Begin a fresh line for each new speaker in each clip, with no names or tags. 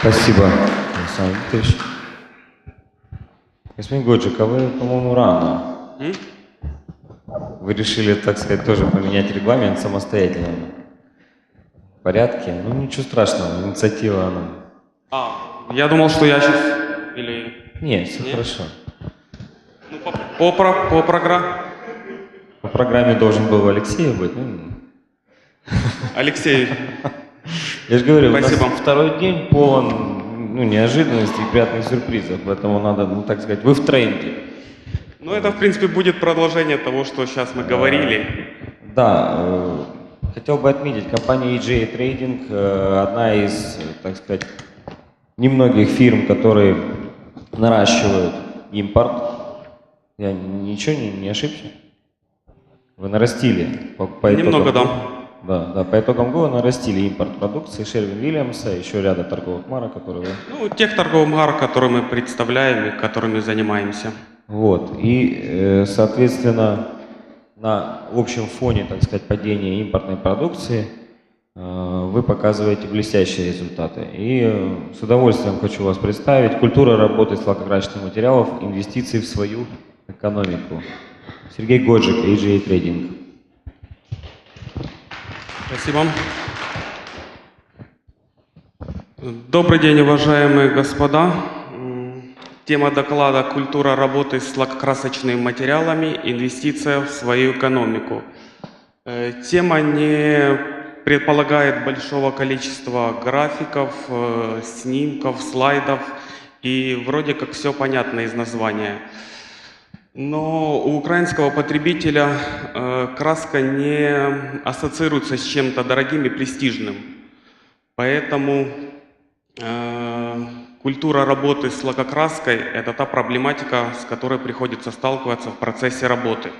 Спасибо, Александр Викторович. Господин Годжик, а вы, по-моему, рано.
М?
Вы решили, так сказать, тоже поменять регламент самостоятельно. В порядке? Ну, ничего страшного, инициатива она.
А, я думал, что я сейчас... Или...
Нет, все
Нет?
хорошо.
Ну, по, по, про- по программе...
По программе должен был Алексей быть. Ну,
Алексей,
я же говорю, у
Спасибо.
нас второй день полон ну, неожиданностей и приятных сюрпризов, поэтому надо, ну, так сказать, вы в тренде.
ну это, в принципе, будет продолжение того, что сейчас мы говорили.
Да, э, хотел бы отметить, компания EJ Trading э, одна из, так сказать, немногих фирм, которые наращивают импорт. Я ничего не, не ошибся? Вы нарастили по, по
Немного, да.
Да, да, по итогам года нарастили импорт продукции Шервин Вильямса, еще ряда торговых марок, которые вы
Ну, тех торговых марок, которые мы представляем и которыми занимаемся.
Вот. И, э, соответственно, на общем фоне, так сказать, падения импортной продукции э, вы показываете блестящие результаты. И э, с удовольствием хочу вас представить. Культура работы с лакокрасочных материалов, инвестиции в свою экономику. Сергей Годжик, AGA Trading.
Спасибо. Добрый день, уважаемые господа. Тема доклада «Культура работы с лакокрасочными материалами. Инвестиция в свою экономику». Э, Тема не предполагает большого количества графиков, э, снимков, слайдов, и вроде как все понятно из названия. Но у украинского потребителя э, краска не ассоциируется с чем-то дорогим и престижным. Поэтому э, культура работы с лакокраской – это та проблематика, с которой приходится сталкиваться в процессе работы.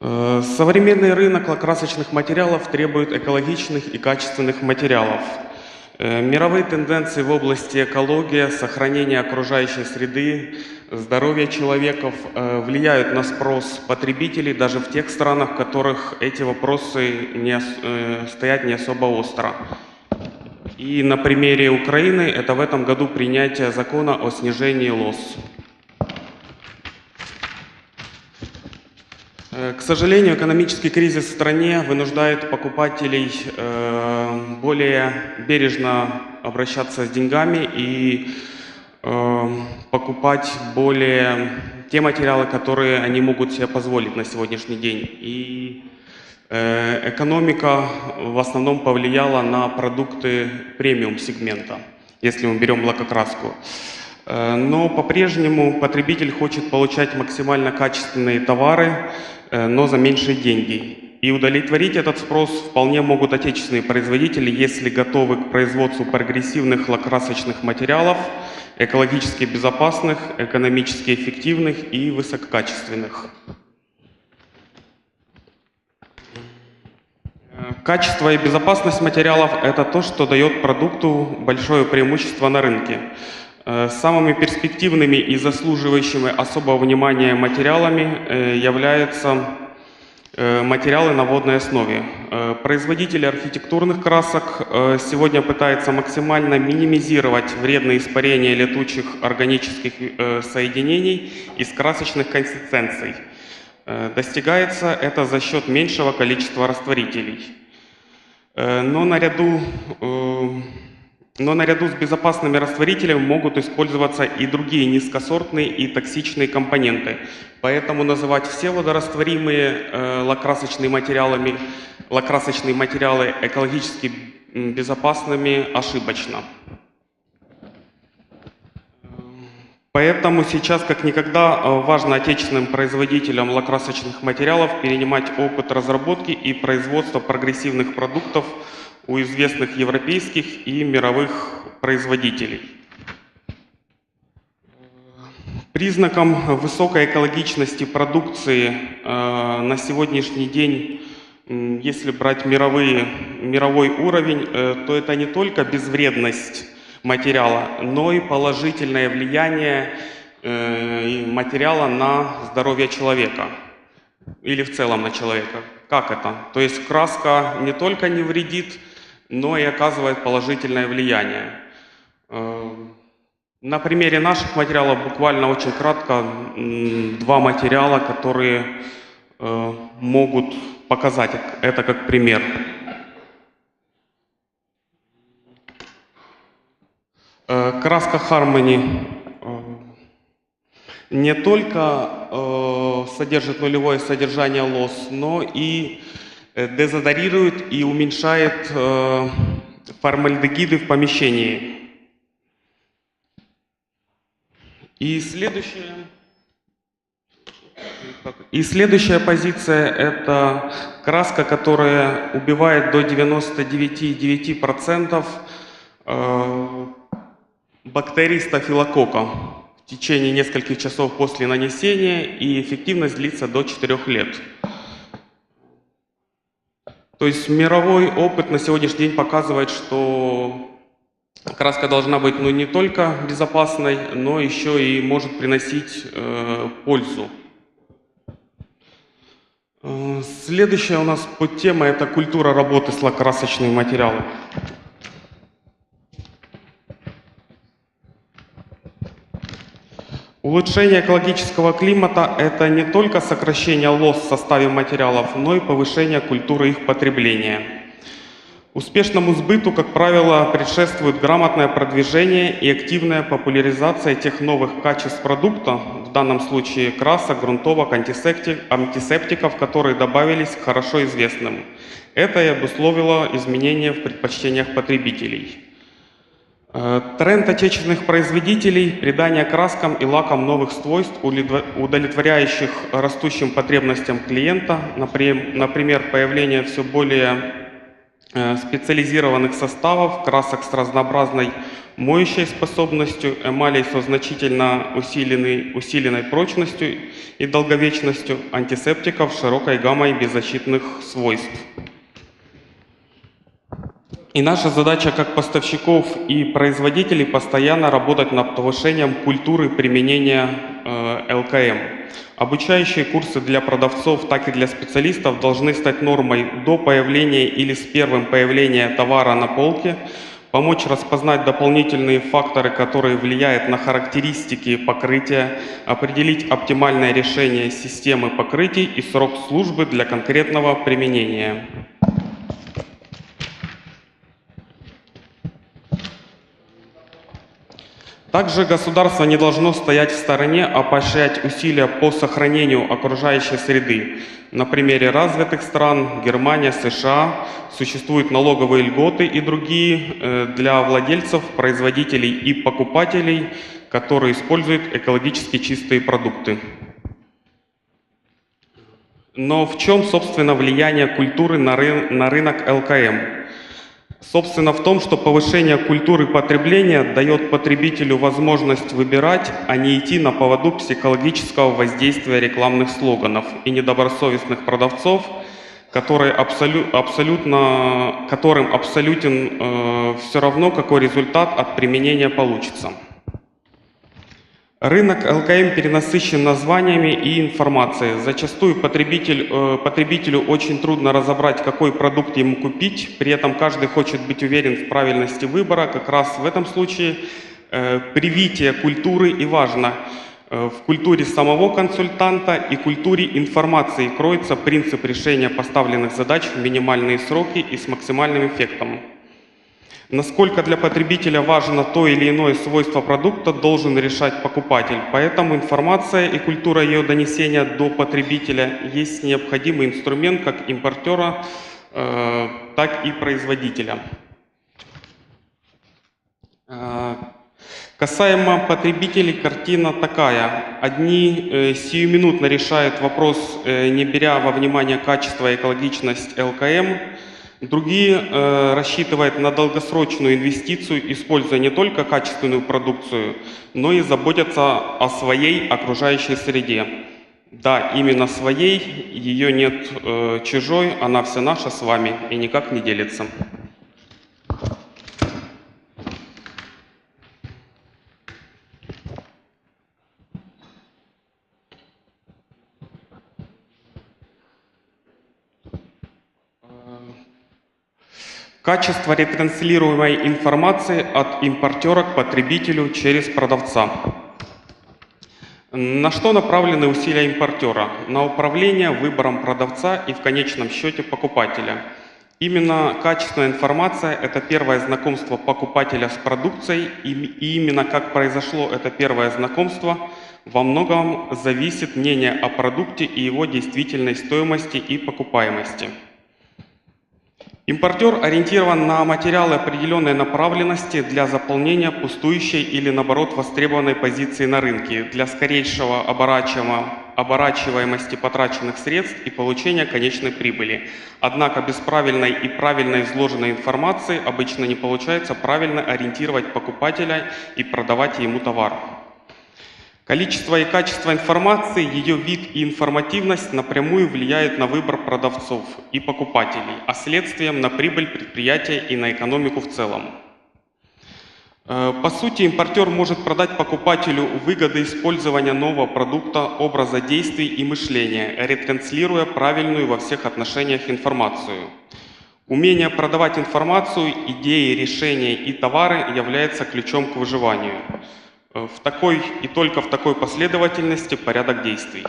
Э, Современный рынок лакрасочных материалов требует экологичных и качественных материалов. Э, Мировые тенденции в области экологии, сохранения окружающей среды, здоровья человеков э, влияют на спрос потребителей даже в тех странах, в которых эти вопросы не, э, стоят не особо остро. И на примере Украины это в этом году принятие закона о снижении лос. К сожалению, экономический кризис в стране вынуждает покупателей э, более бережно обращаться с деньгами и э, покупать более те материалы, которые они могут себе позволить на сегодняшний день. И э, экономика в основном повлияла на продукты премиум сегмента, если мы берем лакокраску. Э, Но по-прежнему потребитель хочет получать максимально качественные товары, э, но за меньшие деньги. И удовлетворить этот спрос вполне могут отечественные производители, если готовы к производству прогрессивных лакрасочных материалов, экологически безопасных, экономически эффективных и высококачественных. Э, Качество и безопасность материалов – это то, что дает продукту большое преимущество на рынке. Э, Самыми перспективными и заслуживающими особого внимания материалами э, являются э, материалы на водной основе. Производители архитектурных красок сегодня пытаются максимально минимизировать вредные испарения летучих органических соединений из красочных консистенций. Достигается это за счет меньшего количества растворителей. Но наряду, но наряду с безопасными растворителями могут использоваться и другие низкосортные и токсичные компоненты. Поэтому называть все водорастворимые э, лакрасочные материалами, лакрасочные материалы экологически безопасными ошибочно. Поэтому сейчас как никогда э, важно отечественным производителям лакрасочных материалов перенимать опыт разработки и производства прогрессивных продуктов у известных европейских и мировых производителей. Признаком высокой экологичности продукции э, на сегодняшний день, если брать мировые, мировой уровень, э, то это не только безвредность материала, но и положительное влияние э, материала на здоровье человека. или в целом на человека. Как это? То есть краска не только не вредит, но и оказывает положительное влияние. Э, На примере наших материалов буквально очень кратко два материала, которые э, могут показать это как пример. Э, Краска Harmony не только содержит нулевое содержание лос, но и дезодорирует и уменьшает э, формальдегиды в помещении. И следующая, и следующая позиция – это краска, которая убивает до 99,9% э, бактерий стафилококка в течение нескольких часов после нанесения, и эффективность длится до 4 лет. То есть мировой опыт на сегодняшний день показывает, что краска должна быть ну, не только безопасной, но еще и может приносить э, пользу. Э, Следующая у нас подтема – это культура работы с лакокрасочными материалами. Улучшение экологического климата – это не только сокращение лос в составе материалов, но и повышение культуры их потребления. Успешному сбыту, как правило, предшествует грамотное продвижение и активная популяризация тех новых качеств продукта, в данном случае красок, грунтовок, антисептик- антисептиков, которые добавились к хорошо известным. Это и обусловило изменения в предпочтениях потребителей. Э, Тренд отечественных производителей – придание краскам и лакам новых свойств, удовлетво- удовлетворяющих растущим потребностям клиента, наприм- например, появление все более э, специализированных составов, красок с разнообразной моющей способностью, эмалей со значительно усиленной, усиленной прочностью и долговечностью, антисептиков широкой гаммой беззащитных свойств. И наша задача как поставщиков и производителей постоянно работать над повышением культуры применения э, ЛКМ. Обучающие курсы для продавцов, так и для специалистов должны стать нормой до появления или с первым появления товара на полке, помочь распознать дополнительные факторы, которые влияют на характеристики покрытия, определить оптимальное решение системы покрытий и срок службы для конкретного применения. Также государство не должно стоять в стороне, а поощрять усилия по сохранению окружающей среды. На примере развитых стран, Германия, США, существуют налоговые льготы и другие э, для владельцев, производителей и покупателей, которые используют экологически чистые продукты. Но в чем, собственно, влияние культуры на, ры- на рынок ЛКМ? Собственно, в том, что повышение культуры потребления дает потребителю возможность выбирать, а не идти на поводу психологического воздействия рекламных слоганов и недобросовестных продавцов, которые абсолю- абсолютно, которым абсолютен все равно, какой результат от применения получится. Рынок ЛКМ перенасыщен названиями и информацией. Зачастую потребитель, э, потребителю очень трудно разобрать, какой продукт ему купить. При этом каждый хочет быть уверен в правильности выбора. Как раз в этом случае э, привитие культуры и важно. Э, В культуре самого консультанта и культуре информации кроется принцип решения поставленных задач в минимальные сроки и с максимальным эффектом. Насколько для потребителя важно то или иное свойство продукта, должен решать покупатель. Поэтому информация и культура ее донесения до потребителя есть необходимый инструмент как импортера, э, так и производителя. Э, Касаемо потребителей, картина такая. Одни э, сиюминутно решают вопрос, э, не беря во внимание качество и экологичность ЛКМ, Другие э, рассчитывают на долгосрочную инвестицию, используя не только качественную продукцию, но и заботятся о своей окружающей среде. Да, именно своей, ее нет э, чужой, она вся наша с вами и никак не делится. Качество ретранслируемой информации от импортера к потребителю через продавца. На что направлены усилия импортера? На управление выбором продавца и в конечном счете покупателя. Именно качественная информация – это первое знакомство покупателя с продукцией, и именно как произошло это первое знакомство, во многом зависит мнение о продукте и его действительной стоимости и покупаемости. Импортер ориентирован на материалы определенной направленности для заполнения пустующей или, наоборот, востребованной позиции на рынке, для скорейшего оборачиваемости потраченных средств и получения конечной прибыли. Однако без правильной и правильно изложенной информации обычно не получается правильно ориентировать покупателя и продавать ему товар. Количество и качество информации, ее вид и информативность напрямую влияют на выбор продавцов и покупателей, а следствием на прибыль предприятия и на экономику в целом. Э, По сути, импортер может продать покупателю выгоды использования нового продукта, образа действий и мышления, ретранслируя правильную во всех отношениях информацию. Умение продавать информацию, идеи, решения и товары является ключом к выживанию. Э, В такой и только в такой последовательности порядок действий.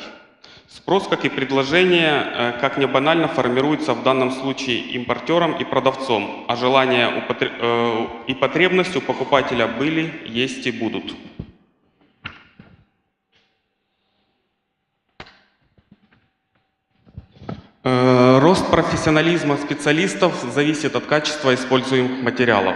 Спрос, как и предложение, э, как не банально, формируется в данном случае импортером и продавцом, а желание э, и потребность у покупателя были, есть и будут. Рост профессионализма специалистов зависит от качества используемых материалов.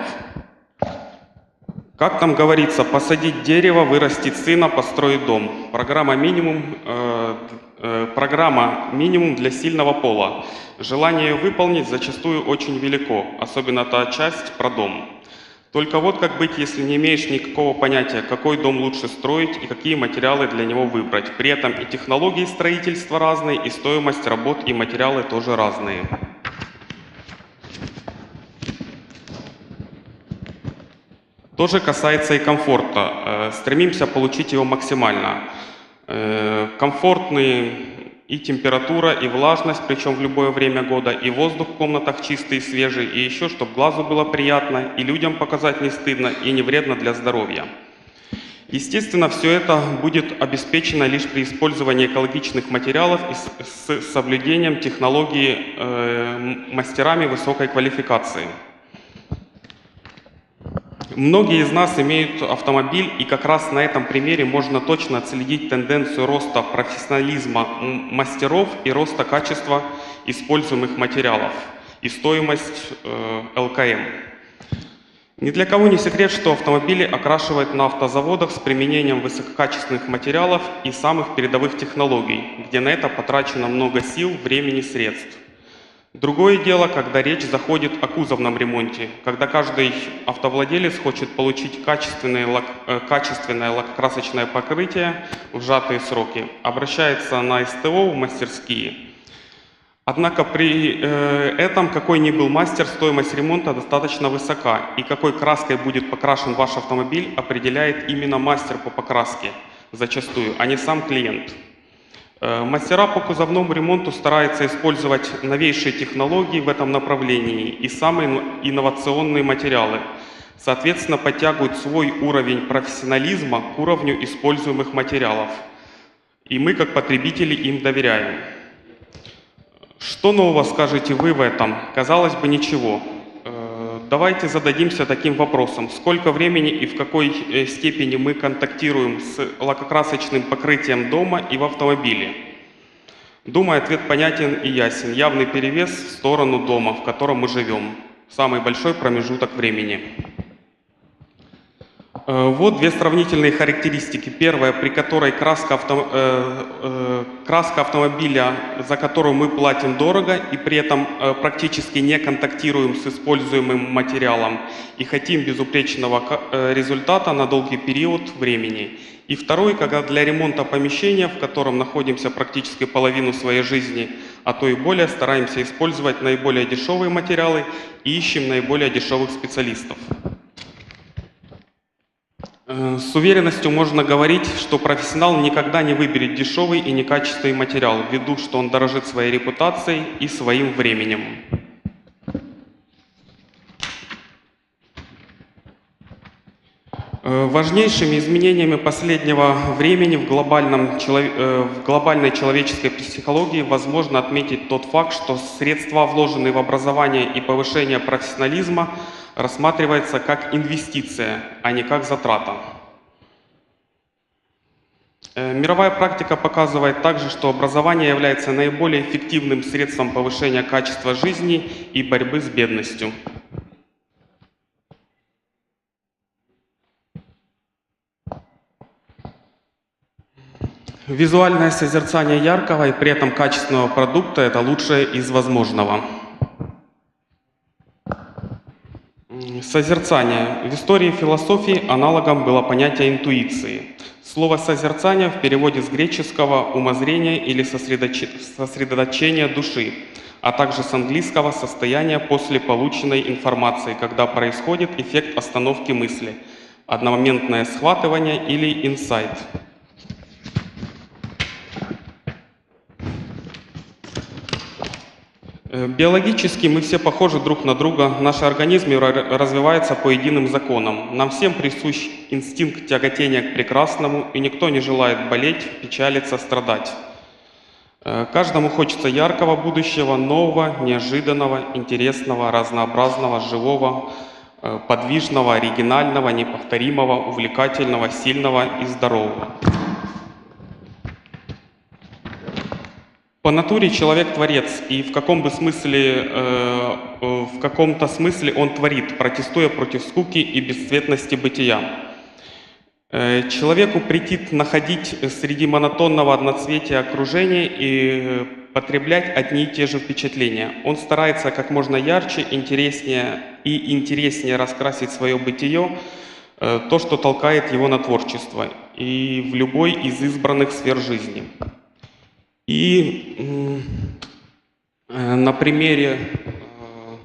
Как там говорится, посадить дерево, вырастить сына, построить дом. Программа минимум, э, э, программа минимум для сильного пола. Желание выполнить зачастую очень велико, особенно та часть про дом. Только вот как быть, если не имеешь никакого понятия, какой дом лучше строить и какие материалы для него выбрать. При этом и технологии строительства разные, и стоимость работ и материалы тоже разные. То же касается и комфорта. Э, Стремимся получить его максимально. Э, Комфортные и температура, и влажность, причем в любое время года, и воздух в комнатах чистый и свежий, и еще, чтобы глазу было приятно, и людям показать не стыдно, и не вредно для здоровья. Естественно, все это будет обеспечено лишь при использовании экологичных материалов и с соблюдением технологии э, мастерами высокой квалификации. Многие из нас имеют автомобиль, и как раз на этом примере можно точно отследить тенденцию роста профессионализма мастеров и роста качества используемых материалов и стоимость э, ЛКМ. Ни для кого не секрет, что автомобили окрашивают на автозаводах с применением высококачественных материалов и самых передовых технологий, где на это потрачено много сил, времени, средств. Другое дело, когда речь заходит о кузовном ремонте, когда каждый автовладелец хочет получить качественное, лак- э, качественное лакокрасочное покрытие в сжатые сроки, обращается на СТО в мастерские. Однако при э, этом, какой ни был мастер, стоимость ремонта достаточно высока, и какой краской будет покрашен ваш автомобиль, определяет именно мастер по покраске зачастую, а не сам клиент. Э, Мастера по кузовному ремонту стараются использовать новейшие технологии в этом направлении и самые ин- инновационные материалы. Соответственно, подтягивают свой уровень профессионализма к уровню используемых материалов. И мы, как потребители, им доверяем. Что нового скажете вы в этом? Казалось бы, ничего. Давайте зададимся таким вопросом. Сколько времени и в какой э, степени мы контактируем с лакокрасочным покрытием дома и в автомобиле? Думаю, ответ понятен и ясен. Явный перевес в сторону дома, в котором мы живем. Самый большой промежуток времени. Э, Вот две сравнительные характеристики. Первая, при которой краска, авто- э, э, краска автомобиля, за которую мы платим дорого и при этом э, практически не контактируем с используемым материалом и хотим безупречного э, результата на долгий период времени. И второй, когда для ремонта помещения, в котором находимся практически половину своей жизни, а то и более, стараемся использовать наиболее дешевые материалы и ищем наиболее дешевых специалистов. Э, с уверенностью можно говорить, что профессионал никогда не выберет дешевый и некачественный материал, ввиду, что он дорожит своей репутацией и своим временем. Э, важнейшими изменениями последнего времени в, глобальном, э, в глобальной человеческой психологии возможно отметить тот факт, что средства, вложенные в образование и повышение профессионализма – рассматриваются как инвестиция, а не как затрата. Э, Мировая практика показывает также, что образование является наиболее эффективным средством повышения качества жизни и борьбы с бедностью. Визуальное созерцание яркого и при этом качественного продукта – это лучшее из возможного. М, Созерцание. В истории философии аналогом было понятие интуиции. Слово «созерцание» в переводе с греческого «умозрение» или «сосредоче- «сосредоточение души», а также с английского «состояние после полученной информации», когда происходит эффект остановки мысли, одномоментное схватывание или инсайт. Биологически мы все похожи друг на друга, наши организмы ра- развиваются по единым законам. Нам всем присущ инстинкт тяготения к прекрасному, и никто не желает болеть, печалиться, страдать. Э, Каждому хочется яркого будущего, нового, неожиданного, интересного, разнообразного, живого, э, подвижного, оригинального, неповторимого, увлекательного, сильного и здорового. По натуре человек творец, и в каком бы смысле, э, э, в каком-то смысле он творит, протестуя против скуки и бесцветности бытия. Э, Человеку претит находить среди монотонного одноцветия окружения и потреблять одни и те же впечатления. Он старается как можно ярче, интереснее и интереснее раскрасить свое бытие, э, то, что толкает его на творчество, и в любой из избранных сфер жизни. И э, на примере э,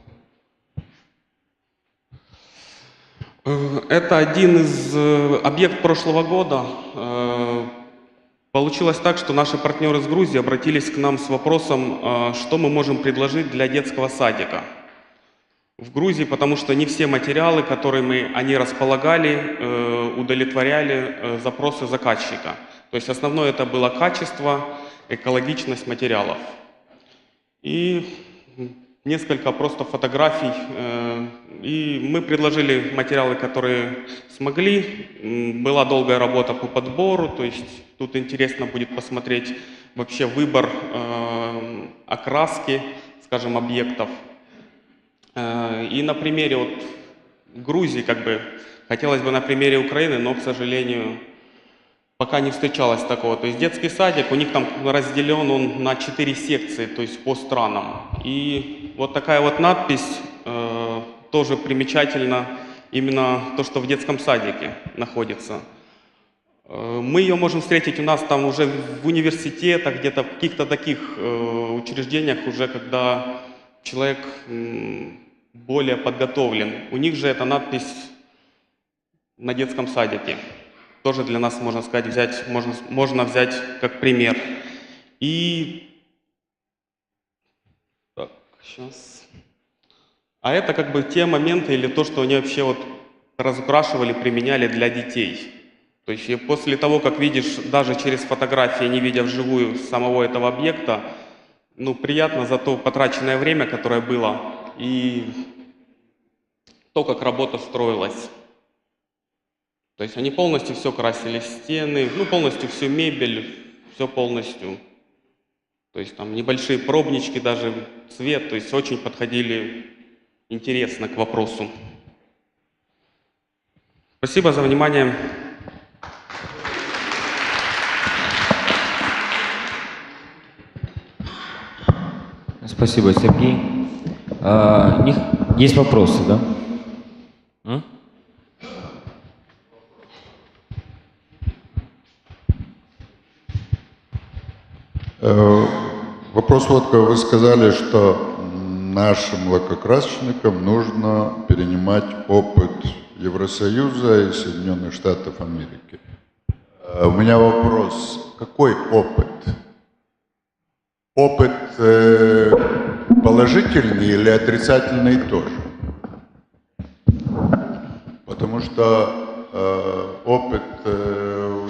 э, это один из объект прошлого года. Получилось так, что наши партнеры из Грузии обратились к нам с вопросом, что мы можем предложить для детского садика в Грузии, потому что не все материалы, которыми они располагали, удовлетворяли запросы заказчика. То есть основное это было качество, экологичность материалов. И несколько просто фотографий. э, И мы предложили материалы, которые смогли. Была долгая работа по подбору, то есть тут интересно будет посмотреть вообще выбор э, окраски, скажем, объектов. Э, И на примере вот Грузии, как бы, хотелось бы на примере Украины, но, к сожалению, пока не встречалось такого. То есть детский садик, у них там разделен он на четыре секции, то есть по странам. И вот такая вот надпись э, тоже примечательна, именно то, что в детском садике находится. Э, Мы ее можем встретить у нас там уже в университетах, где-то в каких-то таких э, учреждениях уже, когда человек м, более подготовлен. У них же эта надпись на детском садике. Тоже для нас, можно сказать, взять, можно, можно взять как пример. И... Так, сейчас. А это как бы те моменты или то, что они вообще вот разукрашивали, применяли для детей. То есть после того, как видишь даже через фотографии, не видя вживую самого этого объекта, ну, приятно за то потраченное время, которое было, и то, как работа строилась. То есть они полностью все красили, стены, ну, полностью всю мебель, все полностью. То есть там небольшие пробнички, даже цвет, то есть очень подходили интересно к вопросу. Спасибо за внимание.
Спасибо, Сергей. А, есть вопросы, да? М?
Вопрос вот, вы сказали, что нашим лакокрасочникам нужно перенимать опыт Евросоюза и Соединенных Штатов Америки. Э, У меня вопрос, какой опыт? Опыт э, положительный или отрицательный тоже? Потому что э, опыт э,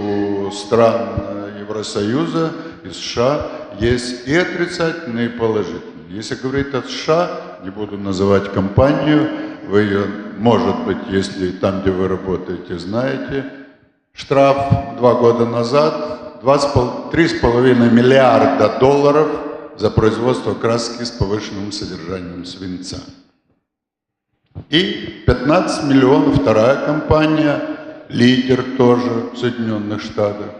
у стран э, Евросоюза и США есть и отрицательные, и положительные. Если говорить о США, не буду называть компанию, вы ее, может быть, если там, где вы работаете, знаете, штраф два года назад 3,5 миллиарда долларов за производство краски с повышенным содержанием свинца. И 15 миллионов вторая компания, лидер тоже в Соединенных Штатах.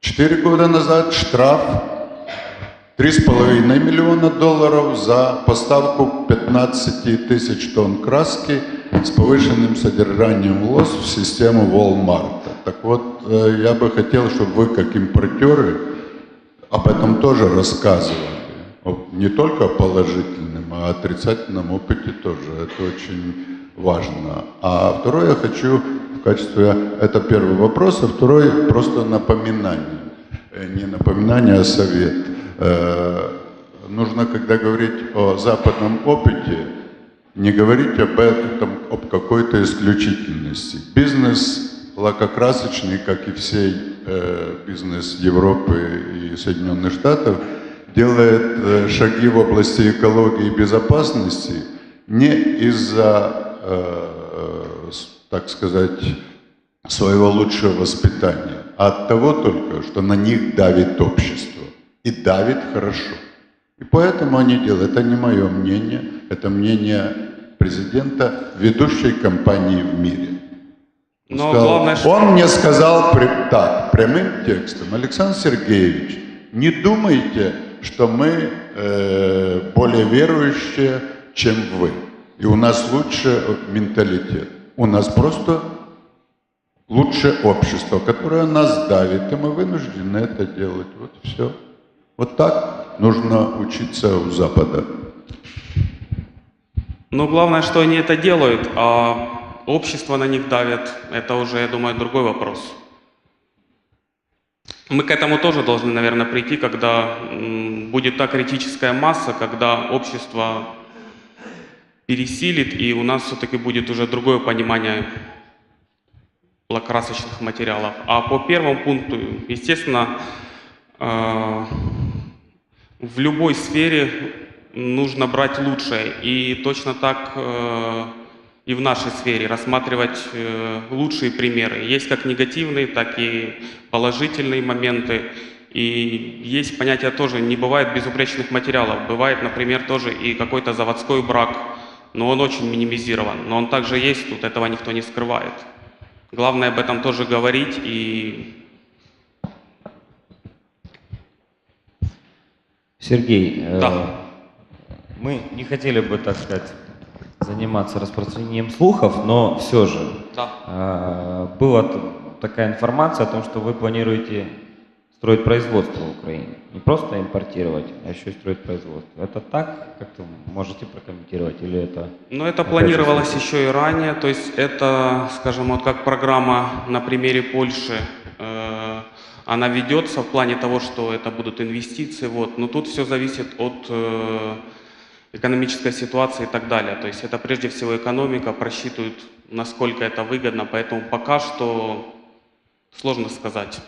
Четыре года назад штраф 3,5 миллиона долларов за поставку 15 тысяч тонн краски с повышенным содержанием волос в систему Walmart. Так вот, э, я бы хотел, чтобы вы, как импортеры, об этом тоже рассказывали. Не только о положительном, а о отрицательном опыте тоже. Это очень важно. А второе я хочу качестве... Это первый вопрос, а второй просто напоминание. Э, Не напоминание, а совет. Э, Нужно, когда говорить о западном опыте, не говорить об этом, об какой-то исключительности. Бизнес лакокрасочный, как и всей э, бизнес Европы и Соединенных Штатов, делает шаги в области экологии и безопасности не из-за, так сказать, своего лучшего воспитания, а от того только, что на них давит общество. И давит хорошо. И поэтому они делают. Это не мое мнение, это мнение президента ведущей компании в мире. Он
Но
сказал-
главное, что-
Он мне сказал так, прямым текстом, Александр Сергеевич, не думайте, что мы э, более верующие, чем вы. И у нас лучше менталитет. У нас просто лучше общество, которое нас давит, и мы вынуждены это делать. Вот все. Вот так нужно учиться у Запада.
Но главное, что они это делают, а общество на них давит, это уже, я думаю, другой вопрос. Мы к этому тоже должны, наверное, прийти, когда будет та критическая масса, когда общество пересилит, и у нас все-таки будет уже другое понимание лакрасочных материалов. А по первому пункту, естественно, э, в любой сфере нужно брать лучшее. И точно так э, и в нашей сфере рассматривать э, лучшие примеры. Есть как негативные, так и положительные моменты. И есть понятие тоже, не бывает безупречных материалов. Бывает, например, тоже и какой-то заводской брак, но он очень минимизирован. Но он также есть, тут этого никто не скрывает. Главное об этом тоже говорить и
Сергей, э,
Да.
мы не хотели бы, так сказать, заниматься распространением слухов, но все же
да.
э, была такая информация о том, что вы планируете строить производство в Украине. Не просто импортировать, а еще и строить производство. Это так? Как-то можете прокомментировать? Или это...
Но это планировалось еще и ранее, то есть это, скажем, вот как программа на примере Польши, э, она ведется в плане того, что это будут инвестиции, вот, но тут все зависит от э, экономической ситуации и так далее. То есть это прежде всего экономика, просчитывают, насколько это выгодно, поэтому пока что сложно сказать.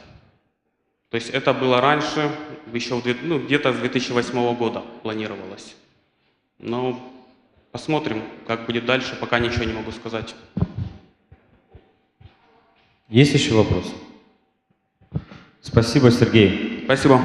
То есть это было раньше, еще ну, где-то с 2008 года планировалось. Но посмотрим, как будет дальше, пока ничего не могу сказать.
Есть еще вопросы? Спасибо, Сергей.
Спасибо.